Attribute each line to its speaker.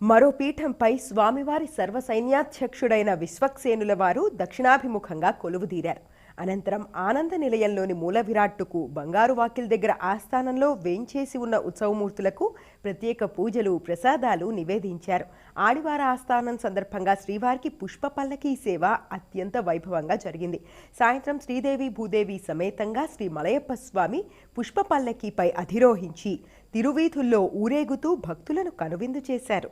Speaker 1: మరో పీఠంపై స్వామివారి సర్వసైన్యాధ్యక్షుడైన విశ్వక్సేనుల వారు దక్షిణాభిముఖంగా కొలువుదీరారు. అనంతరం ఆనంద నిలయంలోని మూల విరాట్టుకు బంగారు వాకిల్ దగ్గర ఆస్థానంలో వేంచేసి ఉన్న ఉత్సవమూర్తులకు ప్రత్యేక పూజలు ప్రసాదాలు నివేదించారు. ఆదివార ఆస్థానం సందర్భంగా శ్రీవారికి పుష్ప పల్లకీ సేవ అత్యంత వైభవంగా జరిగింది. సాయంత్రం శ్రీదేవి భూదేవి సమేతంగా శ్రీ మలయప్ప స్వామి పుష్ప పల్లకీపై అధిరోహించి తిరువీధుల్లో ఊరేగుతూ భక్తులను కనువిందు చేశారు.